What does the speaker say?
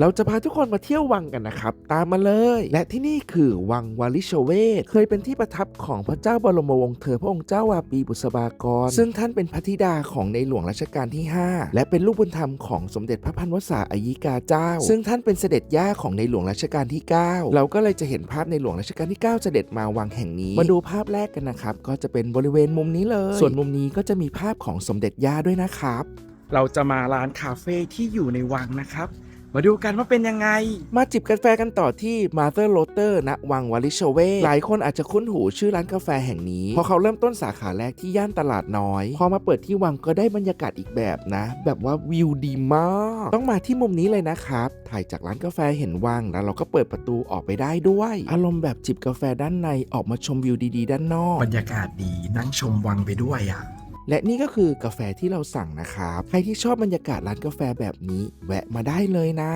เราจะพาทุกคนมาเที่ยววังกันนะครับ ตามมาเลย และที่นี่คือวังวาลิชเวศเคยเป็นที่ประทับของพระเจ้าบรมวงศ์เธอพระองค์เจ้าวาปีบุษบากร ซึ่งท่านเป็นพระธิดาของในหลวงรัชกาลที่ 5 และเป็นลูกบุญธรรมของสมเด็จพระพันวษาอายิกาเจ้า ซึ่งท่านเป็นเสด็จย่าของในหลวงรัชกาลที่ 9 เราก็เลยจะเห็นภาพในหลวงรัชกาลที่ 9 เสด็จมาวังแห่งนี้ มาดูภาพแรกกันนะครับก็จะเป็นบริเวณมุมนี้เลย ส่วนมุมนี้ก็จะมีภาพของสมเด็จย่าด้วยนะครับ เราจะมาร้านคาเฟ่ที่อยู่ในวังนะครับ มาดูกันว่าเป็นยังไง มาจิบกาแฟกันต่อที่ Mother r o t e r ณวังวาลิชเวศหลายคนอาจจะคุ้นหูชื่อร้านกาแฟแห่งนี้ เพราะเขาเริ่มต้นสาขาแรกที่ย่านตลาดน้อย พอมาเปิดที่วังก็ได้บรรยากาศอีกแบบนะ แบบว่าวิวดีมาก ต้องมาที่มุมนี้เลยนะครับ ถ่ายจากร้านกาแฟเห็นวังแล้วเราก็เปิดประตูออกไปได้ด้วย อารมณ์แบบจิบกาแฟด้านในออกมาชมวิวดีๆ ด้านนอก บรรยากาศดีนั่งชมวังไปด้วยอะ และนี่ก็คือกาแฟที่เราสั่งนะครับ ใครที่ชอบบรรยากาศร้านกาแฟแบบนี้ แวะมาได้เลยนะ